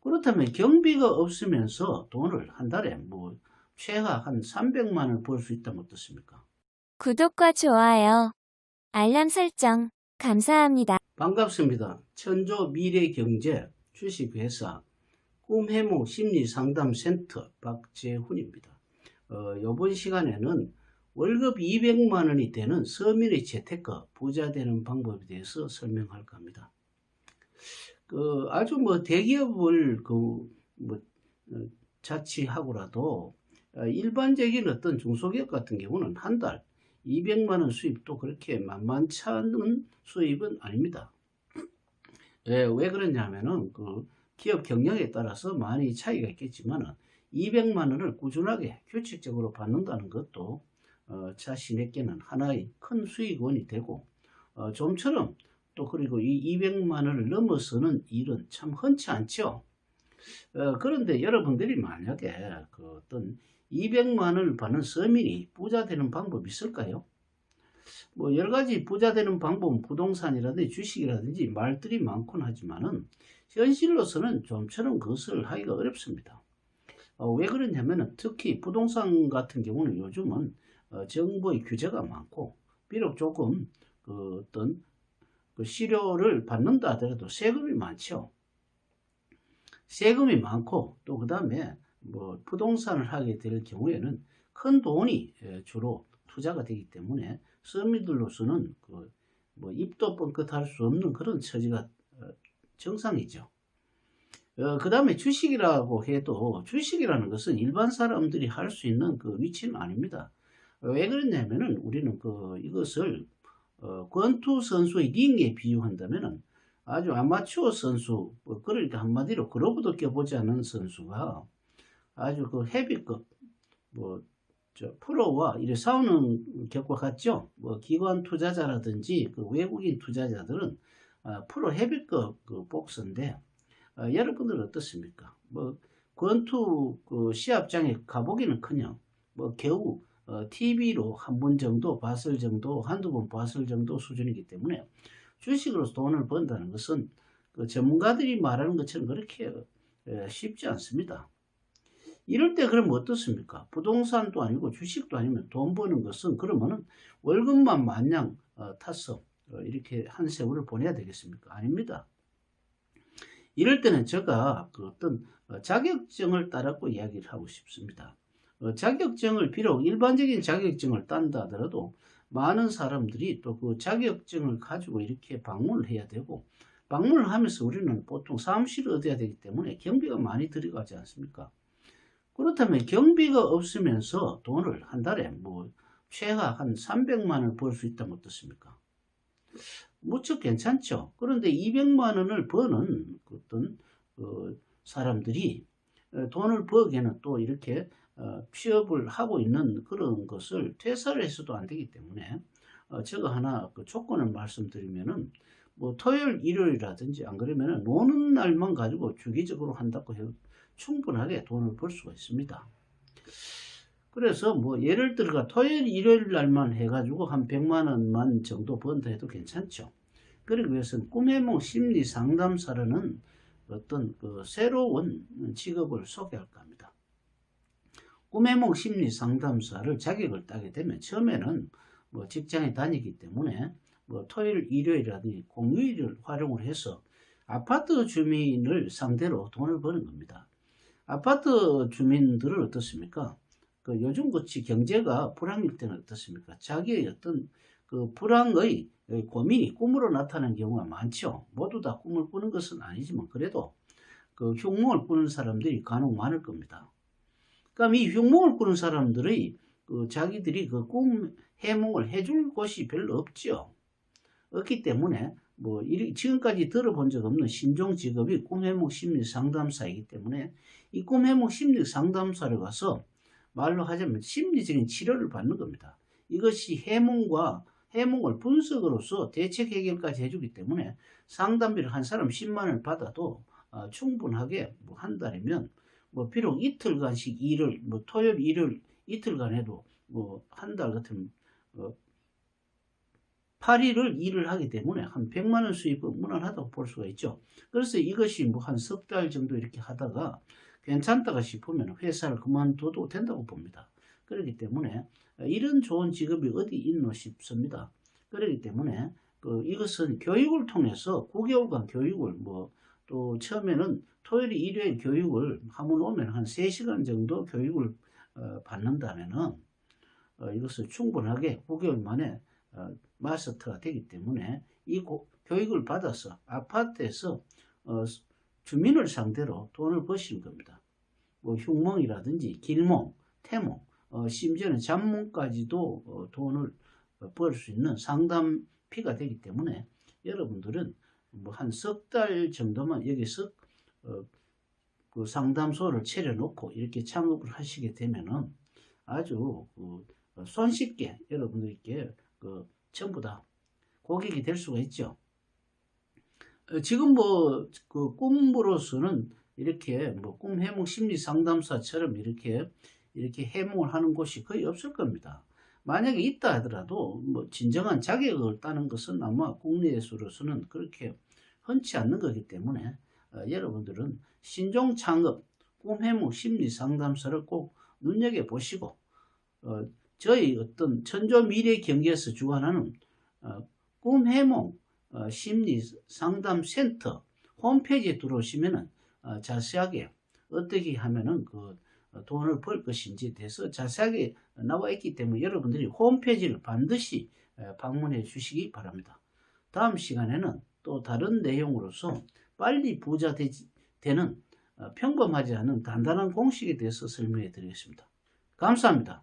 그렇다면 경비가 없으면서 돈을 한 달에 뭐 최하 한 300만 원을 벌 수 있다면 어떻습니까? 구독과 좋아요, 알람 설정, 감사합니다. 반갑습니다. 천조 미래경제 주식회사 꿈해모 심리상담센터 박재훈입니다. 어, 이번 시간에는 월급 200만 원이 되는 서민의 재테크 부자 되는 방법에 대해서 설명할까 합니다. 그 아주 뭐 대기업을 그뭐 자치하고라도 어, 일반적인 어떤 중소기업 같은 경우는 한 달 200만 원 수입도 그렇게 만만치 않은 수입은 아닙니다. 왜, 왜 그러냐면은 그 기업 경영에 따라서 많이 차이가 있겠지만 200만 원을 꾸준하게 규칙적으로 받는다는 것도 어, 자신에게는 하나의 큰 수익원이 되고 어, 좀처럼 또 그리고 이 200만 원을 넘어서는 일은 참 흔치 않죠. 어, 그런데 여러분들이 만약에 그 어떤 200만 원을 받는 서민이 부자 되는 방법이 있을까요? 뭐 여러 가지 부자 되는 방법은 부동산이라든지 주식이라든지 말들이 많곤 하지만은 현실로서는 좀처럼 그것을 하기가 어렵습니다. 어, 왜 그러냐면은 특히 부동산 같은 경우는 요즘은 어, 정부의 규제가 많고 비록 조금 그 어떤 그 실효를 받는다 하더라도 세금이 많죠. 세금이 많고 또 그 다음에 뭐 부동산을 하게 될 경우에는 큰 돈이 예, 주로 투자가 되기 때문에 서민들로서는 그 뭐 입도 뻥끗할 수 없는 그런 처지가 어, 정상이죠. 어, 그 다음에 주식이라고 해도 주식이라는 것은 일반 사람들이 할 수 있는 그 위치는 아닙니다. 어, 왜 그러냐면은 우리는 그 이것을 어, 권투 선수의 링에 비유한다면은 아주 아마추어 선수, 뭐 그러니까 한마디로 그로브도 껴보지 않은 선수가 아주 그 헤비급, 뭐, 저 프로와 이래 싸우는 격과 같죠? 뭐, 기관 투자자라든지 그 외국인 투자자들은 아, 프로 헤비급 그 복서인데, 아, 여러분들 어떻습니까? 뭐, 권투 그 시합장에 가보기는 커녕, 뭐, 겨우 어, TV로 한 번 정도 봤을 정도, 한두 번 봤을 정도 수준이기 때문에 주식으로서 돈을 번다는 것은 그 전문가들이 말하는 것처럼 그렇게 에, 쉽지 않습니다. 이럴 때 그러면 어떻습니까? 부동산도 아니고 주식도 아니면 돈 버는 것은 그러면은 월급만 마냥 어, 타서 어, 이렇게 한 세월을 보내야 되겠습니까? 아닙니다. 이럴 때는 제가 그 어떤 어, 자격증을 따라고 이야기를 하고 싶습니다. 어, 자격증을 비록 일반적인 자격증을 딴다 하더라도 많은 사람들이 또 그 자격증을 가지고 이렇게 방문을 해야 되고 방문을 하면서 우리는 보통 사무실을 얻어야 되기 때문에 경비가 많이 들어가지 않습니까? 그렇다면 경비가 없으면서 돈을 한 달에 뭐 최하 한 300만 원을 벌 수 있다면 어떻습니까? 무척 괜찮죠. 그런데 200만 원을 버는 어떤 어, 사람들이 어, 돈을 버기에는 또 이렇게 어, 취업을 하고 있는 그런 것을 퇴사를 해서도 안 되기 때문에 어, 제가 하나 그 조건을 말씀드리면은 뭐 토요일 일요일이라든지 안 그러면은 노는 날만 가지고 주기적으로 한다고 해도 충분하게 돈을 벌 수가 있습니다. 그래서 뭐 예를 들어 토요일 일요일 날만 해가지고 한 100만 원만 정도 번다 해도 괜찮죠. 그러기 위해서는 꿈의 몽 심리 상담사라는 어떤 그 새로운 직업을 소개할까 합니다. 꿈의 몽 심리 상담사를 자격을 따게 되면 처음에는 뭐 직장에 다니기 때문에 뭐 토요일 일요일이라든지 공휴일을 활용을 해서 아파트 주민을 상대로 돈을 버는 겁니다. 아파트 주민들은 어떻습니까? 그 요즘 같이 경제가 불황일 때는 어떻습니까? 자기의 어떤 그 불황의 고민이 꿈으로 나타나는 경우가 많죠. 모두 다 꿈을 꾸는 것은 아니지만 그래도 그 흉몽을 꾸는 사람들이 간혹 많을 겁니다. 그럼 이 흉몽을 꾸는 사람들의 그 자기들이 그 꿈 해몽을 해줄 곳이 별로 없죠. 없기 때문에 뭐 이- 지금까지 들어본 적 없는 신종 직업이 꿈 해몽 심리 상담사이기 때문에 이 꿈 해몽 심리 상담사를 가서 말로 하자면 심리적인 치료를 받는 겁니다. 이것이 해몽과 해몽을 분석으로서 대책 해결까지 해주기 때문에 상담비를 한 사람 10만 원을 받아도 어, 충분하게 뭐 한 달이면 뭐 비록 이틀간씩 일을 뭐 토요일 일요일 이틀간 해도 뭐 한 달 같은 어, 8일을 일을 하기 때문에 한 100만 원 수입은 무난하다고 볼 수가 있죠. 그래서 이것이 뭐 한 석 달 정도 이렇게 하다가 괜찮다가 싶으면 회사를 그만둬도 된다고 봅니다. 그렇기 때문에 이런 좋은 직업이 어디 있노 싶습니다. 그렇기 때문에 그 이것은 교육을 통해서 9개월간 교육을 뭐 또 처음에는 토요일, 일요일 교육을 하면 오면 한 3시간 정도 교육을 어, 받는다면은 어, 이것을 충분하게 9개월 만에 어, 마스터가 되기 때문에 이 고- 교육을 받아서 아파트에서 어, 주민을 상대로 돈을 버시는 겁니다. 뭐 흉몽이라든지 길몽, 태몽, 어, 심지어는 잡몽까지도 어, 돈을 벌 수 있는 상담 피가 되기 때문에 여러분들은 뭐 한 석 달 정도만 여기서 어, 그 상담소를 차려놓고 이렇게 창업을 하시게 되면은 아주 그 어, 손쉽게 여러분들께 그 전부 다 고객이 될 수가 있죠. 어, 지금 뭐 그 꿈으로서는 이렇게 뭐 꿈 해몽 심리 상담사처럼 이렇게 이렇게 해몽을 하는 곳이 거의 없을 겁니다. 만약에 있다 하더라도 뭐 진정한 자격을 따는 것은 아마 국내에서로서는 그렇게 흔치 않는 거기 때문에 어, 여러분들은 신종 창업 꿈 해몽 심리 상담사를 꼭 눈여겨 보시고 어, 저희 어떤 천조 미래 경기에서 주관하는 어, 꿈 해몽 어, 심리 상담 센터 홈페이지에 들어오시면은 어, 자세하게 어떻게 하면은 그 어, 돈을 벌 것인지 대해서 자세하게 나와 있기 때문에 여러분들이 홈페이지를 반드시 에, 방문해 주시기 바랍니다. 다음 시간에는 또 다른 내용으로서 빨리 부자 되지, 되는 어, 평범하지 않은 간단한 공식에 대해서 설명해 드리겠습니다. 감사합니다.